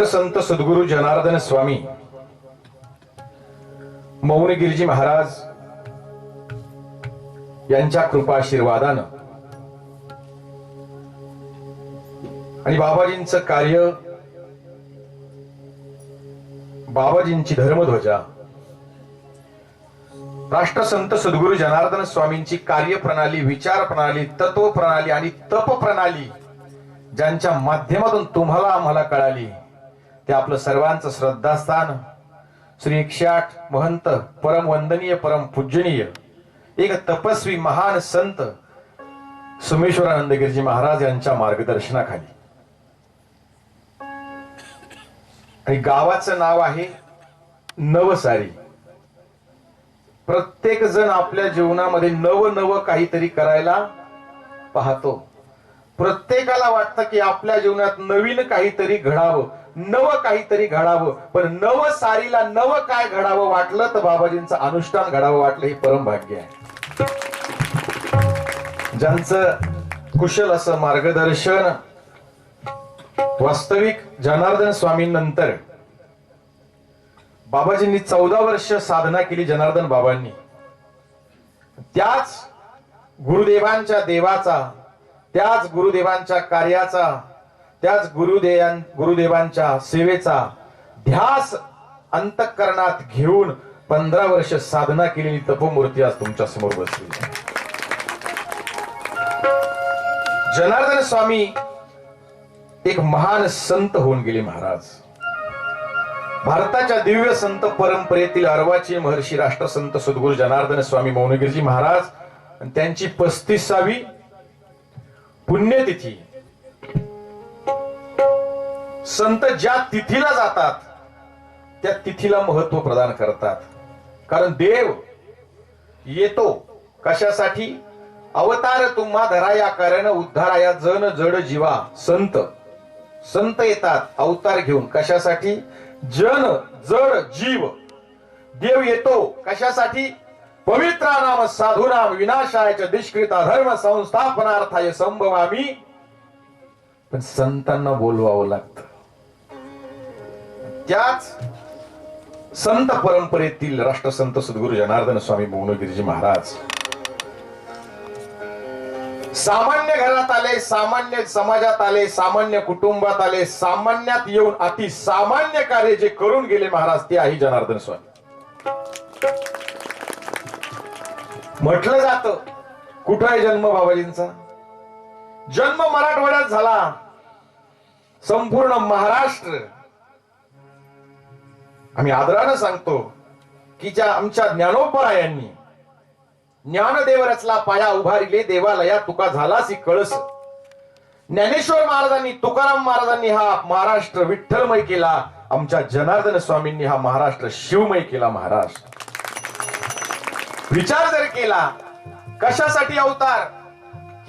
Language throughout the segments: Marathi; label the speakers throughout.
Speaker 1: राष्ट्रसंत सद्गुरु जनार्दन स्वामी मौनगिरीजी महाराज यांच्या कृपाशीर्वादानं आणि बाबाजींचं कार्य बाबाजींची धर्मध्वजा राष्ट्रसंत सद्गुरु जनार्दन स्वामींची कार्यप्रणाली विचार प्रणाली तत्व प्रणाली आणि तप प्रणाली ज्यांच्या माध्यमातून तुम्हाला आम्हाला कळाली. ते आपलं सर्वांचं श्रद्धास्थान. श्री एकशे आठ महंत परम वंदनीय परम पूजनीय एक तपस्वी महान संत सोमेश्वरानंद गिरजी महाराज यांच्या मार्गदर्शनाखाली. आणि गावाचं नाव आहे नवसारी. प्रत्येक जण आपल्या जीवनामध्ये नव नव काहीतरी करायला पाहतो. प्रत्येकाला वाटतं की आपल्या जीवनात नवीन काहीतरी घडावं. नव काहीतरी घडावं. पण नव सारीला नव काय घडावं वाटलं तर बाबाजींचं अनुष्ठान घडावं वाटलं हे परम भाग्य आहे. ज्यांचं कुशल असं मार्गदर्शन वास्तविक जनार्दन स्वामींनंतर बाबाजींनी चौदा वर्ष साधना केली जनार्दन बाबांनी. त्याच गुरुदेवांच्या देवाचा त्याच गुरुदेवांच्या कार्याचा त्याच गुरुदेवां गुरुदेवांच्या सेवेचा ध्यास अंतकरणात घेऊन पंधरा वर्ष साधना केलेली तपोमूर्ती आज तुमच्यासमोर बसली जनार्दन स्वामी एक महान संत होऊन गेले महाराज. भारताच्या दिव्य संत परंपरेतील अर्वाची महर्षी राष्ट्रसंत सद्गुरू जनार्दन स्वामी मौनगिरीजी महाराज त्यांची पस्तीसावी पुण्यतिथी संत ज्या तिथीला जातात त्या तिथीला महत्त्व प्रदान करतात. कारण देव येतो कशासाठी? अवतार तुम्हा धराया कारण उद्धाराया जन जड जीवा. संत संत येतात अवतार घेऊन. कशासाठी? जन जड जीव. देव येतो कशासाठी? पवित्रा नाम साधुनाम विनाशायच्या दुष्कृता धर्म संस्थापनार्थाय संभवामी. पण संतांना बोलवावं लागतं. त्याच संत परंपरेतील राष्ट्रसंत सद्गुरू जनार्दन स्वामी मौनगिरीजी महाराज. सामान्य घरात आले सामान्य समाजात आले सामान्य कुटुंबात आले सामान्यात येऊन अति सामान्य कार्य जे करून गेले महाराज ते आहे जनार्दन स्वामी. म्हटलं जात कुठं आहे जन्म बाबाजींचा? जन्म मराठवाड्यात झाला. संपूर्ण महाराष्ट्र आम्ही आदरानं सांगतो की ज्या आमच्या ज्ञानोपरायांनी ज्ञानदेव रचला पाया उभारिले देवालया तुका झालासी कळस. ज्ञानेश्वर महाराजांनी तुकाराम महाराजांनी हा महाराष्ट्र विठ्ठलमय केला. आमच्या जनार्दन स्वामींनी हा महाराष्ट्र शिवमय केला महाराष्ट्र विचार जर केला कशासाठी अवतार?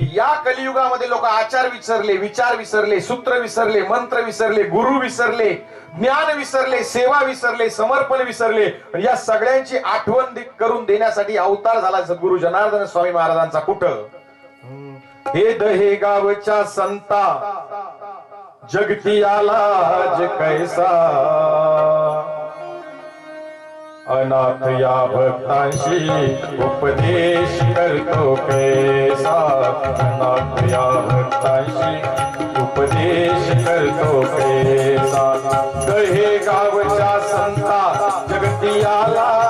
Speaker 1: की या कलियुगामध्ये लोक आचार विसरले विचार विसरले सूत्र विसरले मंत्र विसरले गुरु विसरले ज्ञान विसरले सेवा विसरले समर्पण विसरले. या सगळ्यांची आठवण करून देण्यासाठी अवतार झाला सद्गुरु जनार्दन स्वामी महाराजांचा. कुठं? हे दहे गावच्या संता. जगती आला कैसा? अनाथ या भक्तांशी उपदेश करतो कैसा? अनाथ या भक्तांशी उपदेश करतो कैसा? कहे गावच्या संता जगतियाला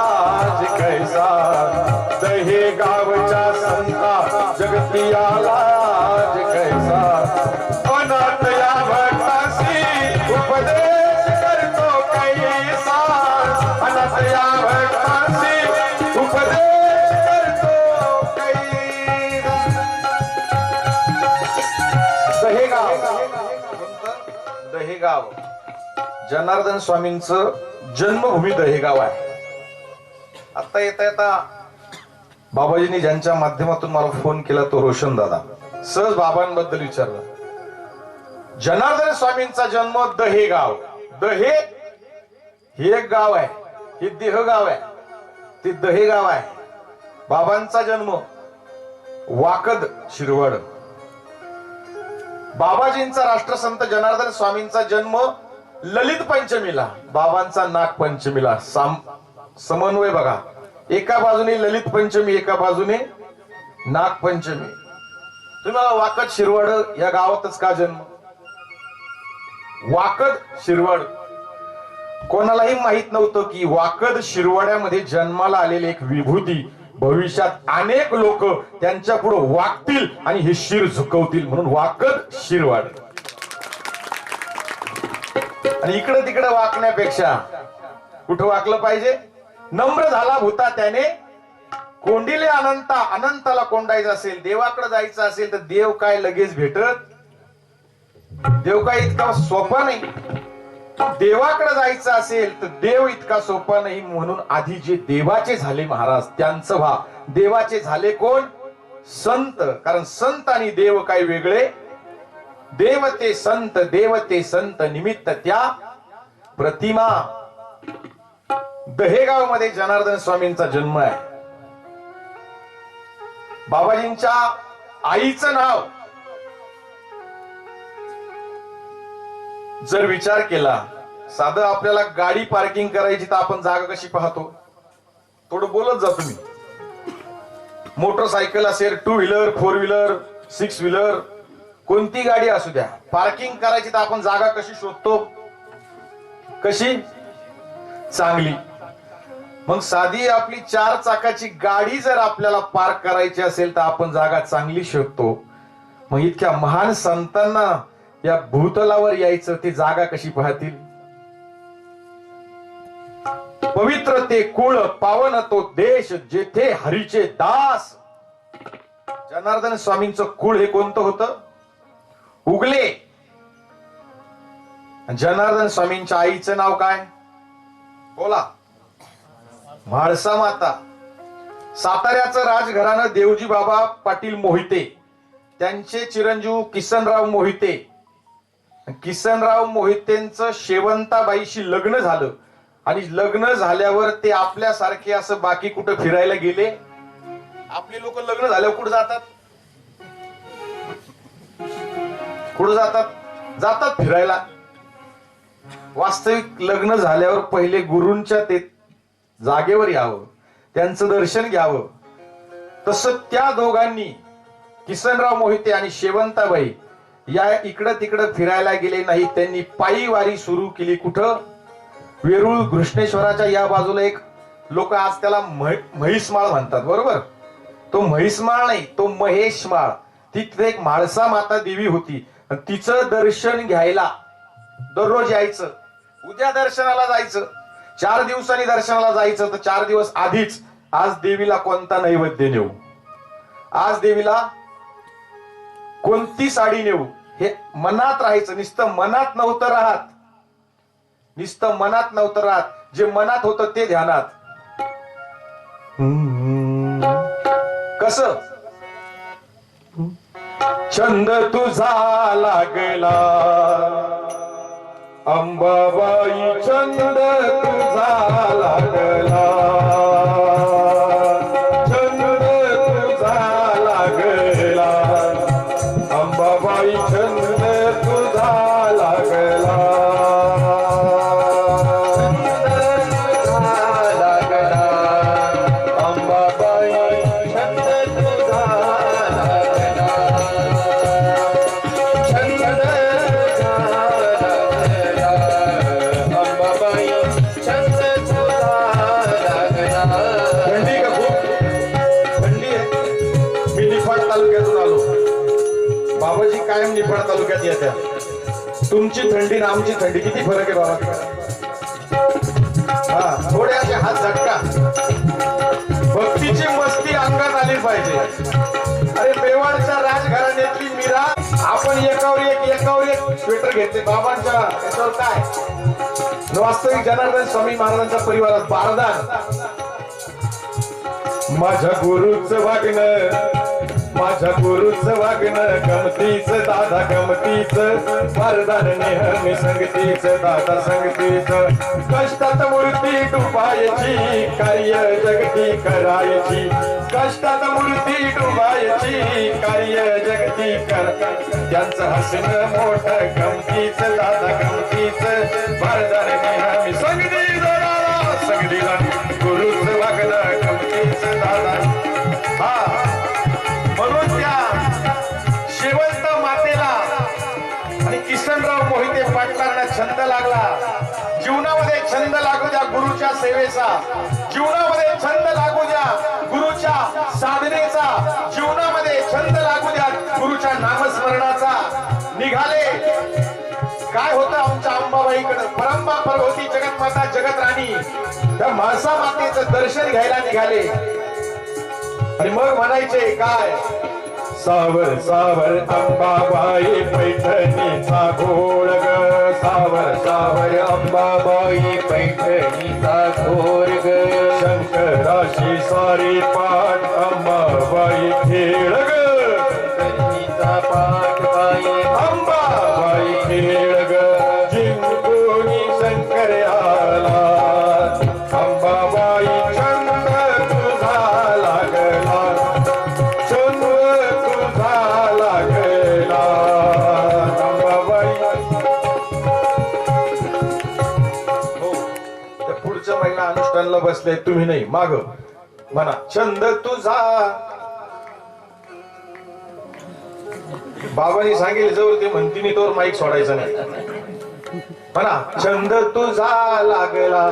Speaker 1: जनार्दन स्वामींचं जन्मभूमी दहेगाव आहे. आता येता येता बाबाजींनी ज्यांच्या माध्यमातून मला फोन केला तो रोशन दादा. सहज बाबांबद्दल विचारलं. जनार्दन स्वामींचा जन्म दहेगाव. दहे हे एक गाव आहे. हे देहगाव आहे. ते दहेगाव आहे. बाबांचा जन्म वाकद शिरवड. बाबाजींचा राष्ट्रसंत जनार्दन स्वामींचा जन्म ललित पंचमीला बाबांचा नागपंचमीला समन्वय बघा. एका बाजूने ललित पंचमी एका बाजूने नागपंचमी तुम्हाला वाकद शिरवाड या गावातच का जन्म? वाकद शिरवाड. कोणालाही माहीत नव्हतं की वाकद शिरवाड्यामध्ये जन्माला आलेली एक विभूती. भविष्यात अनेक लोक त्यांच्या पुढे वागतील आणि हे शिर झुकवतील म्हणून वाकद शिरवाड. आणि इकडे तिकडे वाकण्यापेक्षा कुठं वाकलं पाहिजे? नम्र झाला भूता त्याने. कोंडिले अनंता अनंताला कोंडायचं असेल देवाकडे जायचं असेल तर देव काय लगेच भेटत? देव काय इतका सोपा नाही. देवाकडे जायचं असेल तर देव इतका सोपा नाही म्हणून आधी जे देवाचे झाले महाराज त्यांचं व्हा. देवाचे झाले कोण? संत. कारण संत आणि देव काय वेगळे? देव ते संत देवते संत निमित्त त्या प्रतिमा. दहेगावमध्ये जनार्दन स्वामींचा जन्म आहे. बाबाजींच्या आईचं नाव जर विचार केला साधं आपल्याला गाडी पार्किंग करायची तर आपण जागा कशी पाहतो? थोडं बोलत जा तुम्ही. मोटरसायकल असेल two wheeler four wheeler six wheeler कोणती गाडी असू द्या. पार्किंग करायची तर आपण जागा कशी शोधतो? कशी? चांगली. मग साधी आपली चार चाकाची गाडी जर आपल्याला पार्क करायची असेल तर आपण जागा चांगली शोधतो. मग इतक्या महान संतांना या भूतलावर यायचं ते जागा कशी पाहतील? पवित्र ते कुळ पावन तो देश जेथे हरीचे दास. जनार्दन स्वामींचं कुळ हे कोणतं होतं? उगले जनार्दन स्वामींच्या आईचं नाव काय? बोला. म्हाळसा माता. साताऱ्याचं राजघराणं देवजी बाबा पाटील मोहिते. त्यांचे चिरंजीव किसनराव मोहिते. किसनराव मोहितेंचं शेवंताबाईशी लग्न झालं. आणि लग्न झाल्यावर ते आपल्यासारखे असं बाकी कुठं फिरायला गेले? आपली लोक लग्न झाल्यावर कुठं जातात? कुठं जातात जातात फिरायला. वास्तविक लग्न झाल्यावर पहिले गुरूंच्या ते जागेवर यावं त्यांचं दर्शन घ्यावं. तसं त्या दोघांनी किसनराव मोहिते आणि शेवंताबाई या इकडं तिकडं फिरायला गेले नाही त्यांनी पायी वारी सुरू केली कुठं? वेरूळ घृष्णेश्वराच्या या बाजूला एक लोक आज त्याला म्हैसमाळ म्हणतात बरोबर? तो म्हैसमाळ नाही तो महेशमाळ. तिथे एक म्हाळसा माता देवी होती. तिचं दर्शन घ्यायला दररोज यायचं. उद्या दर्शनाला जायचं. चार दिवसांनी दर्शनाला जायचं. तर चार दिवस आधीच आज देवीला कोणता नैवेद्य नेऊ? आज देवीला कोणती साडी नेऊ? हे मनात राहायचं. नुसतं मनात नव्हतं राहत. नुसतं मनात नव्हतं राहत. जे मनात होतं ते ध्यानात. कस? छंद तुझा लागला. अंबाबाई छंद तुझा लागला. बाबाजी कायम निफाड तालुक्यात येत्या तुमची थंडी आणि आमची थंडी किती फरक आहे बाबा? हा थोडे असे हात झटका. भक्तीची मस्ती अंगात आली पाहिजे. अरे मेवाडच्या राजघराण्यातली मीरा आपण एकावर एक एकावर एक स्वेटर घेतले. बाबांच्या याच्यावर काय? वास्तविक जनार्दन स्वामी महाराजांच्या परिवारात बारदान. माझ्या गुरुच वागणं माझ्या गुरुच वागणं गमतीच दादा गमतीच. वरदान नेहमी संगतीच दादा संगतीच. कष्टात मूर्ती डुबायची कार्य जगती करायची. कष्टात मूर्ती डुबायची कार्य जगती कर. त्यांचं हसणं मोठं गमतीच दादा गमतीच. वरदान सेवेचा जीवनामध्ये छंद लागू द्या गुरुच्या साधनेचा जीवनामध्ये छंद लागू द्या गुरुच्या नामस्मरणाचा. निघाले. काय होतं आमच्या अंबाबाईकडे? परंबा पर्वती जगतमाता जगत राणी त्या म्हाळसा मातेचं दर्शन घ्यायला निघाले. आणि मग म्हणायचे काय? सावर सावर अंबाबाई पैठणीचा घोळ सावर सावर अंबाबाई पैठणीचा घोर ग. शंकराशी सारी पा तुम्ही नाही. माग. म्हणा छंद तुझा. बाबांनी सांगितले जवळ ते म्हणतीने तोवर माईक सोडायचा नाही. म्हणा छंद तुझा लागला.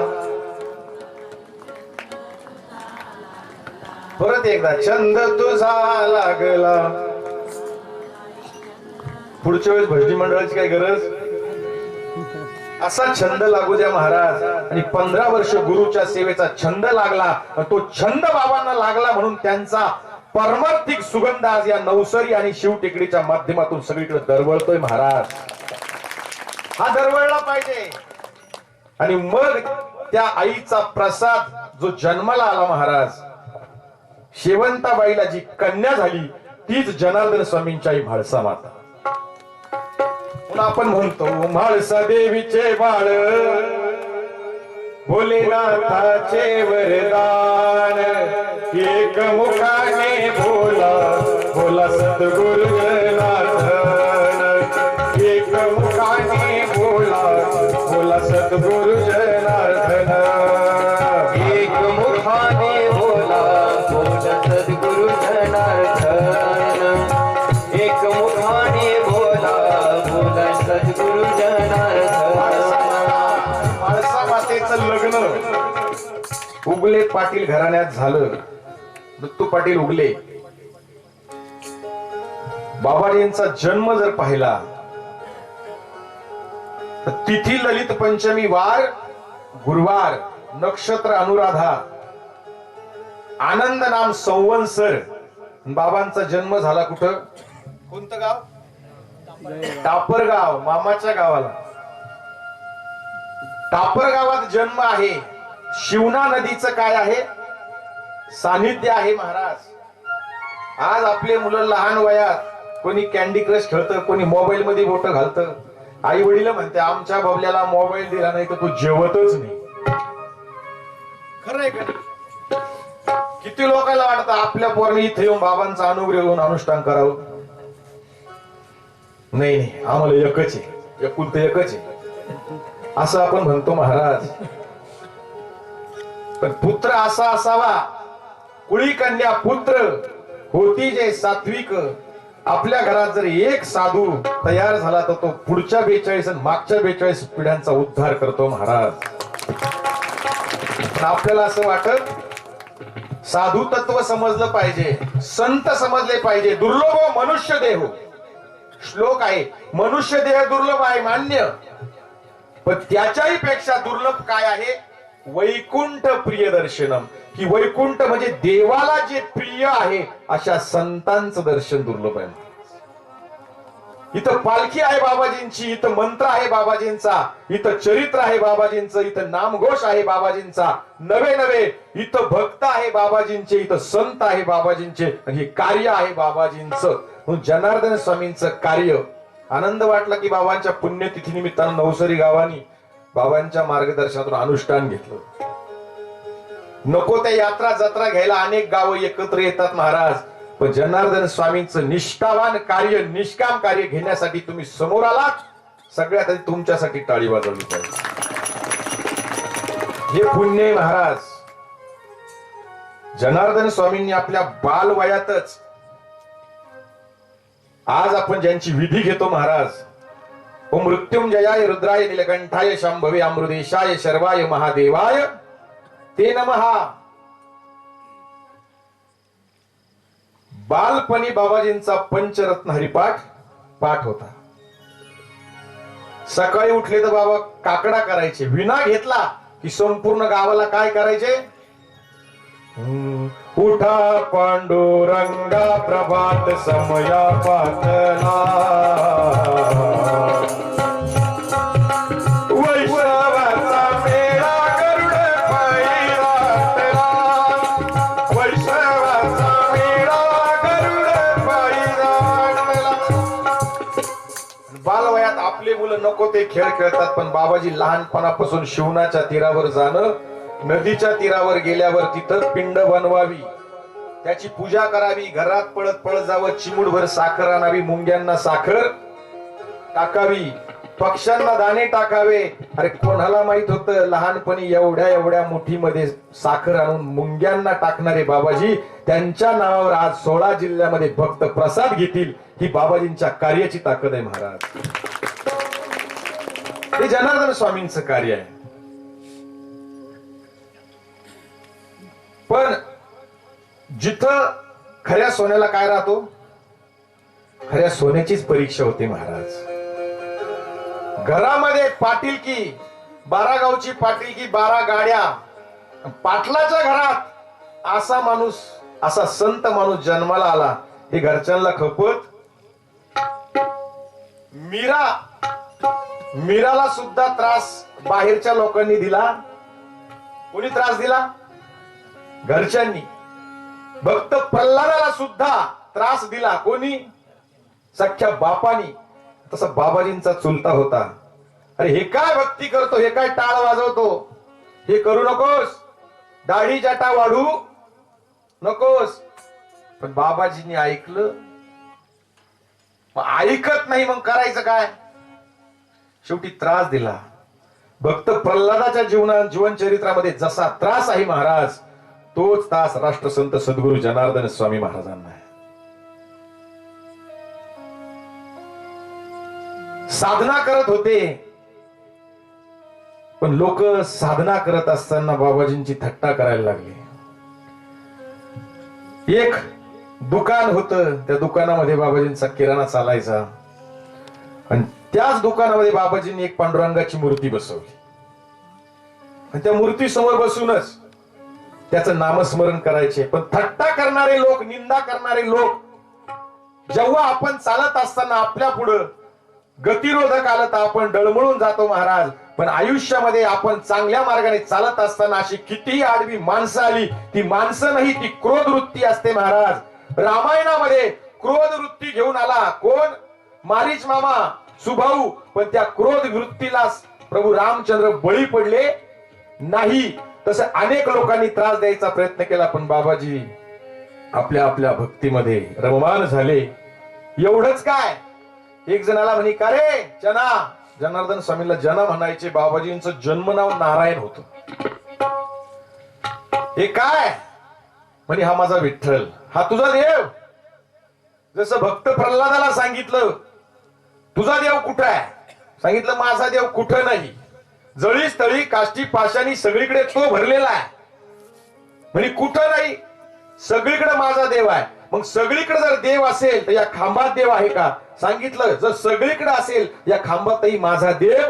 Speaker 1: परत एकदा छंद तुझा लागला. पुढच्या वेळेस भजनी मंडळाची काय गरज? असा छंद लागू द्या महाराज. आणि पंधरा वर्ष गुरुच्या सेवेचा छंद लागला तो छंद बाबांना लागला म्हणून त्यांचा परमार्थिक सुगंध आज या नवसरी आणि शिवटेकडीच्या माध्यमातून सगळीकडे दरवळतोय महाराज. हा दरवळला पाहिजे. आणि मग त्या आईचा प्रसाद जो जन्माला आला महाराज शेवंताबाईला जी कन्या झाली तीच जनार्दन स्वामींच्या आई म्हाळसा माता आपण म्हणतो म्हाळसा देवीचे बाळ भोलेनाथाचे वरदान. एक मुखाने बोला बोला सद्गुरु जनार्दन एक मुखाने बोला बोला सद्गुरु पाटील घराण्यात झालं दत्तू पाटील उगले. बाबाजींचा जन्म जर पाहिला तर तिथी ललित पंचमी वार गुरुवार नक्षत्र अनुराधा आनंद नाम संवत्सर बाबांचा जन्म झाला कुठं? कोणतं गाव? टापरगाव मामाच्या गावाला. टापर गावात जन्म आहे. शिवना नदीचं काय आहे? सानिध्य आहे महाराज. आज आपले मुलं लहान वयात कोणी कॅन्डी क्रश खेळतं कोणी मोबाईल मध्ये बोट घालतं. आई वडील म्हणते आमच्या बबल्याला मोबाईल दिला नाही तर तू जेवतच नाही. खरंय का? किती लोकांना वाटतं आपल्या पोराने इथे येऊन बाबांचा अनुग्रह घेऊन अनुष्ठान करावं. नाही नाही आम्हाला एकच आहे. एकुलतं एकच आहे. असं आपण म्हणतो महाराज. पण पुत्र असा असावा. कुळी कन्या पुत्र होती जे सात्विक. आपल्या घरात जर एक साधू तयार झाला तर तो पुढच्या बेचाळीस आणि मागच्या बेचाळीस पिढ्यांचा उद्धार करतो महाराज. पण आपल्याला असं वाटत साधू तत्व समजलं पाहिजे संत समजले पाहिजे दुर्लभ हो मनुष्य देह हो. श्लोक आहे मनुष्य देह दुर्लभ आहे मान्य. पण त्याच्याही पेक्षा दुर्लभ काय आहे? वैकुंठ प्रिय दर्शनम की वैकुंठ म्हणजे देवाला जे प्रिय आहे अशा संतांचं दर्शन दुर्लभ आहे इथं पालखी आहे बाबाजींची इथं मंत्र आहे बाबाजींचा इथं चरित्र आहे बाबाजींचं इथं नामघोष आहे बाबाजींचा. नवे नवे इथं भक्त आहे बाबाजींचे इथं संत आहे बाबाजींचे आणि हे कार्य आहे बाबाजींचं. म्हणून जनार्दन स्वामींचं कार्य. आनंद वाटला की बाबांच्या पुण्यतिथी निमित्तानं नवसरी गावानी बाबांच्या मार्गदर्शनातून अनुष्ठान घेतलं. नको त्या यात्रा जत्रा घ्यायला अनेक गावं एकत्र येतात महाराज पण जनार्दन स्वामींचं निष्ठावान कार्य निष्काम कार्य घेण्यासाठी तुम्ही समोर आलात सगळ्यात आधी तुमच्यासाठी टाळी वाजवली पाहिजे हे पुण्य महाराज. जनार्दन स्वामींनी आपल्या बालवयातच आज आपण ज्यांची विधी घेतो महाराज ओ मृत्युंजयाय रुद्राय निलकंठाय शंभवे अमृदेशाय शर्वाय महादेवाय ते नमहा बालपणी बाबाजींचा पंचरत्न हरिपाठ पाठ होता. सकाळी उठले तर बाबा काकडा करायचे. विना घेतला की संपूर्ण गावाला काय करायचे? हम्म, उठा पांडुरंगा प्रभात समया पातला आपले मुलं नको ते खेळ खेळतात पण बाबाजी लहानपणापासून शिवनाच्या तीरावर जाणं नदीच्या तीरावर गेल्यावर तिथं पिंड बनवावी. त्याची पूजा करावी घरात पळत पळत जावं चिमुडभर साखर आणावी मुंग्यांना साखर टाकावी. पक्ष्यांना दाणे टाकावे. अरे कोणाला माहीत होतं लहानपणी एवढ्या एवढ्या मुठीमध्ये साखर आणून मुंग्यांना टाकणारे बाबाजी त्यांच्या नावावर आज सोळा जिल्ह्यामध्ये भक्त प्रसाद घेतील ही बाबाजींच्या कार्याची ताकद आहे महाराज. हे जनार्दन स्वामींचं कार्य आहे. पण जिथं खऱ्या सोन्याला काय राहतो? खऱ्या सोन्याचीच परीक्षा होते महाराज. घरामध्ये पाटीलकी बारा गावची पाटीलकी बारा गाड्या. पाटलाच्या घरात असा माणूस असा संत माणूस जन्माला आला हे घरच्यांना खपत. मीरा मीराला सुद्धा त्रास बाहेरच्या लोकांनी दिला. कोणी त्रास दिला? घरच्यांनी. भक्त प्रल्हादाला सुद्धा त्रास दिला. कोणी? सख्या बापानी. तसा बाबाजींचा चुलता होता. अरे हे काय भक्ती करतो? हे काय टाळ वाजवतो? हे करू नकोस. दाढी जाटा वाढू नकोस. पण बाबाजींनी ऐकलं. ऐकत नाही मग करायचं काय? शेवटी त्रास दिला. भक्त प्रल्हादाच्या जीवना जीवन चरित्रामध्ये जसा त्रास आहे महाराज तोच त्रास राष्ट्रसंत सद्गुरु जनार्दन स्वामी महाराजांना आहे. साधना करत होते. पण लोक साधना करत असताना बाबाजींची थट्टा करायला लागली. एक दुकान होत त्या दुकानामध्ये बाबाजींचा किराणा चालायचा. आणि त्याच दुकानामध्ये बाबाजींनी एक पांडुरंगाची मूर्ती बसवली. आणि त्या मूर्ती समोर बसूनच त्याचं नामस्मरण करायचे. पण थट्टा करणारे लोक निंदा करणारे लोक जेव्हा आपण चालत असताना आपल्या पुढं गतिरोधक आलं तर आपण डळमळून जातो महाराज. पण आयुष्यामध्ये आपण चांगल्या मार्गाने चालत असताना अशी कितीही आडवी माणसं आली ती माणसं नाही ती क्रोध वृत्ती असते महाराज. रामायणामध्ये क्रोध वृत्ती घेऊन आला कोण? मारीच मामा. सुभाऊ पण त्या क्रोध वृत्तीला प्रभू रामचंद्र बळी पडले नाही. तसं अनेक लोकांनी त्रास द्यायचा प्रयत्न केला पण बाबाजी आपल्या आपल्या भक्तीमध्ये रममान झाले. एवढंच काय? एक जणाला म्हणे का रे जना? जनार्दन स्वामीला जना म्हणायचे. बाबाजींचं जन्म नाव नारायण होत. हे काय? म्हणे हा माझा विठ्ठल. हा तुझा देव. जसं भक्त प्रल्हादाला सांगितलं तुझा देव कुठं आहे? सांगितलं माझा देव कुठं नाही? जळी स्थळी काष्टी पाशानी सगळीकडे तो भरलेला आहे. म्हणजे कुठं नाही? सगळीकडे माझा देव आहे. मग सगळीकडे जर देव असेल तर या खांबात देव आहे का? सांगितलं जर सगळीकडे असेल या खांबातही माझा देव.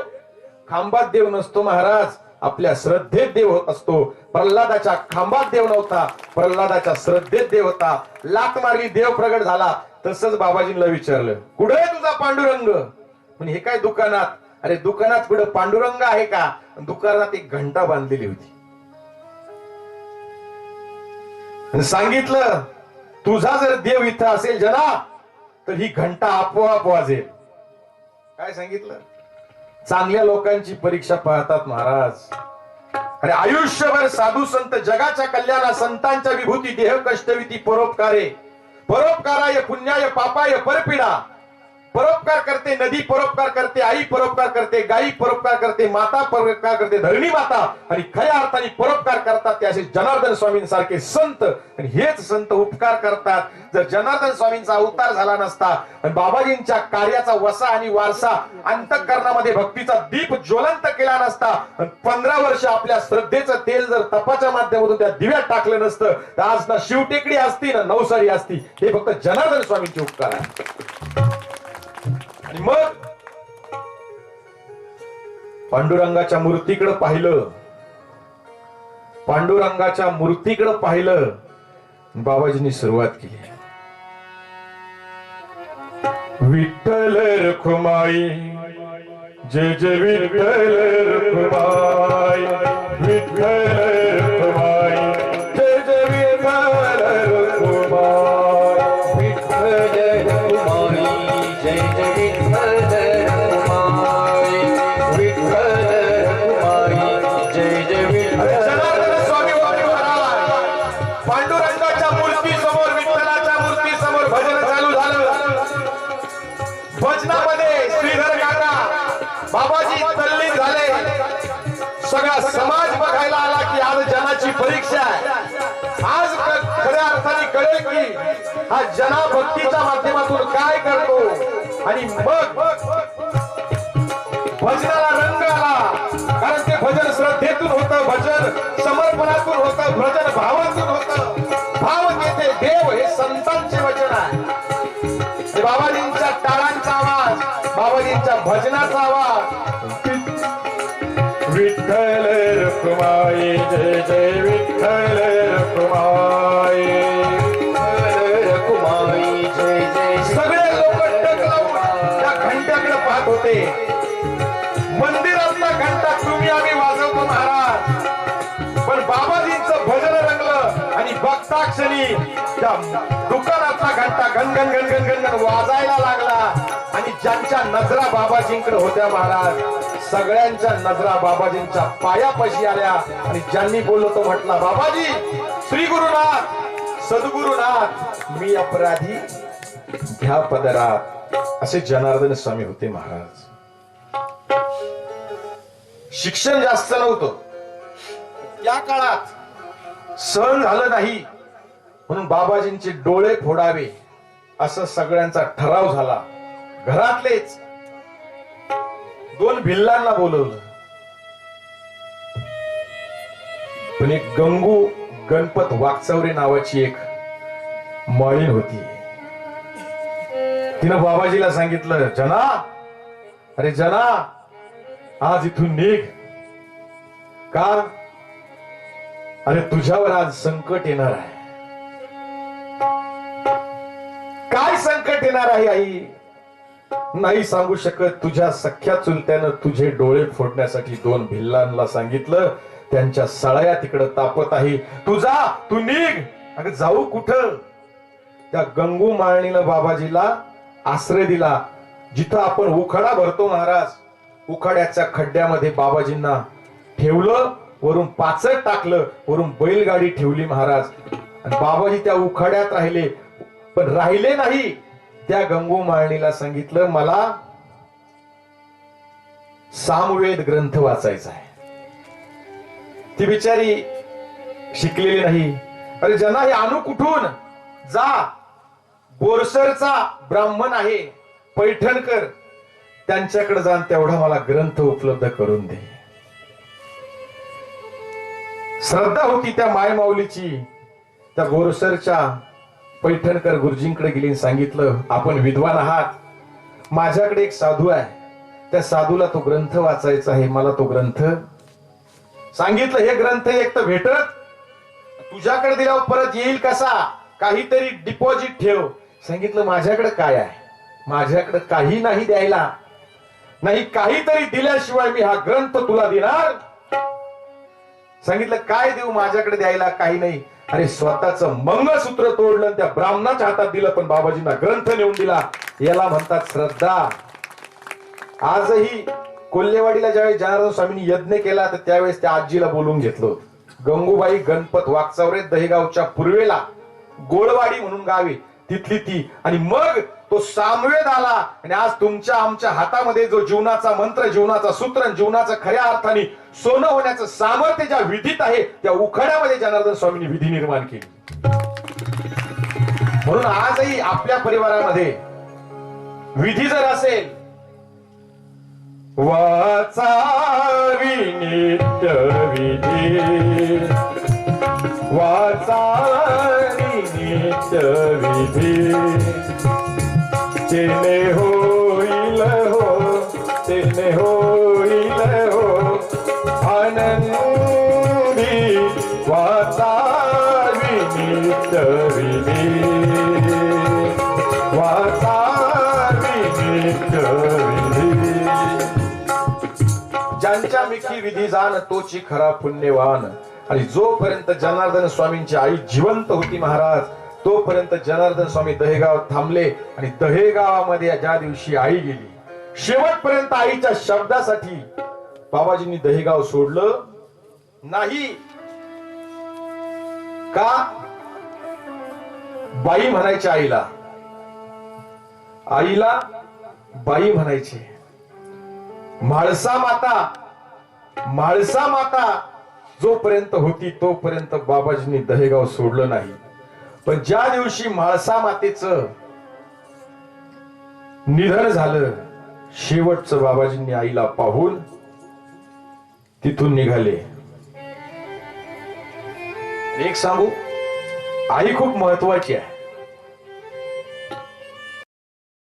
Speaker 1: खांबात देव नसतो महाराज. आपल्या श्रद्धेत देव होत असतो. प्रल्हादाच्या खांबात देव नव्हता. प्रल्हादाच्या श्रद्धेत देव होता. लात मारली देव प्रगट झाला. तसंच बाबाजींना विचारलं कुठे आहे तुझा पांडुरंग? म्हणजे हे काय दुकानात? अरे दुकानात कुठं पांडुरंग आहे का? दुकानात एक घंटा बांधलेली होती. सांगितलं तुझा जर देव इथं असेल जना तर ही घंटा आपोआप वाजेल. काय सांगितलं? चांगल्या लोकांची परीक्षा पाहतात महाराज. अरे आयुष्यभर साधू संत जगाच्या कल्याणा संतांच्या विभूती देह कष्टविती परोपकारे. परोपकाराय पुण्याय पापाय परपिडा. परोपकार करते नदी परोपकार करते आई परोपकार करते गाई परोपकार करते माता परोपकार करते धरणी माता. आणि खऱ्या अर्थाने परोपकार करतात ते असे जनार्दन स्वामींसारखे संत. आणि हेच संत उपकार करतात. जर जनार्दन स्वामींचा अवतार झाला नसता आणि बाबाजींच्या कार्याचा वसा आणि वारसा अंतकरणामध्ये भक्तीचा दीप ज्वलंत केला नसता पंधरा वर्ष आपल्या श्रद्धेचं तेल जर तपाच्या माध्यमातून त्या दिव्यात टाकलं नसतं तर आज ना शिवटेकडी असती ना नवसारी असती. हे फक्त जनार्दन स्वामींचे उपकार आहे आणि मग? पांडुरंगाच्या मूर्तीकडे पाहिलं. पांडुरंगाच्या मूर्तीकडे पाहिलं. बाबाजींनी सुरुवात केली. विठ्ठल रखुमाई जय जय विठ्ठल रखुमाई विठ्ठल बघायला आला की आज जनाची परीक्षा आहे. आज खऱ्या अर्थाने कळेल की हा जना भक्तीच्या माध्यमातून काय करतो आणि मग भजनाला रंग आला. कारण ते भजन श्रद्धेतून होतं भजन समर्पणातून होतं भजन भावातून होतं. भाव येते देव हे संतांचे वचन आहे. बाबाजींच्या टाळांचा आवाज बाबाजींच्या भजनाचा आवाज रखुमाई जय जय विठ्ठल रखुमाई.
Speaker 2: रखुमाई जय जय
Speaker 1: सगळे लोक टक लावून त्या घंट्याकडे पाहत होते. मंदिरातला घंटा तुम्ही आम्ही वाजवतो महाराज. पण बाबाजींचं भजन रंगलं आणि बघता क्षणी त्या दुकानातला घंटा गण गण गण वाजायला लागला. आणि ज्यांच्या नजरा बाबाजींकडे होत्या महाराज. सगळ्यांच्या नजरा बाबाजींच्या पायापाशी आल्या आणि ज्यांनी बोललो तो म्हटला बाबाजी श्री गुरुनाथ सद्गुरुनाथ मी अपराधी ह्या पदरात. असे जनार्दन स्वामी होते महाराज. शिक्षण जास्त नव्हतं. या काळात सहन झालं नाही म्हणून बाबाजींचे डोळे फोडावे असं सगळ्यांचा ठराव झाला. घरातलेच दोन भिल्लांना बोलवलं. पण एक गंगू गणपत वाकचौरे नावाची एक माळीण होती. तिनं बाबाजीला सांगितलं जना अरे जना आज इथून निघ. का अरे तुझ्यावर आज संकट येणार आहे. काय संकट येणार आहे आई? नाही सांगू शकत. तुझ्या सख्या चुलत्यानं तुझे डोळे फोडण्यासाठी दोन भिल्लांना सांगितलं. त्यांच्या सळया तिकडं तापत आहे. तू जा तू निघ. अगं जाऊ कुठं? त्या गंगू माळणीनं बाबाजीला आश्रय दिला. जिथं आपण उखाडा भरतो महाराज. उखाड्याच्या खड्ड्यामध्ये बाबाजींना ठेवलं वरून पाचट टाकलं वरून बैलगाडी ठेवली महाराज. आणि बाबाजी त्या उखाड्यात राहिले. पण राहिले नाही. त्या गंगू माळणीला सांगितलं मला सामवेद ग्रंथ वाचायचा आहे. ती बिचारी शिकलेली नाही. अरे जना हे आणू कुठून? जा. बोरसरचा ब्राह्मण आहे. पैठणकर. त्यांच्याकडे जाऊन तेवढा मला ग्रंथ उपलब्ध करून दे. श्रद्धा होती त्या मायमाऊलीची त्या बोरसरच्या पैठणकर गुरुजींकडे गेली सांगितलं आपण विद्वान आहात. माझ्याकडे एक साधू आहे. त्या साधूला तो ग्रंथ वाचायचा आहे. मला तो ग्रंथ सांगितलं. हे ग्रंथ एक तर भेटत. तुझ्याकडे दिल्यावर परत येईल कसा? काहीतरी डिपॉझिट ठेव. सांगितलं माझ्याकडे काय आहे? माझ्याकडे काही नाही द्यायला. नाही काहीतरी दिल्याशिवाय मी हा ग्रंथ तुला देणार. सांगितलं काय देऊ माझ्याकडे द्यायला? काही नाही. अरे स्वतःच मंगळसूत्र तोडलं त्या ब्राह्मणाच्या हातात दिलं पण बाबाजींना ग्रंथ नेऊन दिला. याला म्हणतात श्रद्धा. आजही कोल्हेवाडीला ज्यावेळेस जनार्दन स्वामींनी यज्ञ केला तर त्यावेळेस त्या आजीला बोलून घेतलं गंगूबाई गणपत वाकचावरे दहेगावच्या पूर्वेला गोळवाडी म्हणून गावे. तिथली ती आणि मग तो सामवेद आला आणि आज तुमच्या आमच्या हातामध्ये जो जीवनाचा मंत्र जीवनाचा सूत्र जीवनाचा जीवनाचं खऱ्या अर्थाने सोनं होण्याचं सामर्थ्य ज्या विधीत आहे त्या उखाड्यामध्ये जनार्दन स्वामींनी विधी निर्माण केली. म्हणून आजही आपल्या परिवारामध्ये विधी जर असेल वाचावी नित्य विधी वाचावी नित्य विधी तेने होईल हो तेने होईल हो, हो आनंदी वाचावी नित्य विनी वाचावी नित्य ज्यांच्या मिठी विधी जाण तोची खरा पुण्यवान. आणि जोपर्यंत जनार्दन स्वामींची आई जिवंत होती महाराज तोपर्यंत जनार्दन स्वामी दहेगाव थांबले आणि दहेगावामध्ये ज्या दिवशी आई गेली शेवटपर्यंत आईच्या शब्दासाठी बाबाजींनी दहेगाव सोडलं. नाही. का? बाई म्हणायची आईला. आईला बाई म्हणायची. म्हाळसा माता म्हाळसा माता जोपर्यंत होती तोपर्यंत बाबाजींनी दहेगाव सोडलं नाही. पण ज्या दिवशी म्हाळसा मातेचं निधन झालं शेवटचं बाबाजींनी आईला पाहून तिथून निघाले. एक सांगू? आई खूप महत्वाची आहे.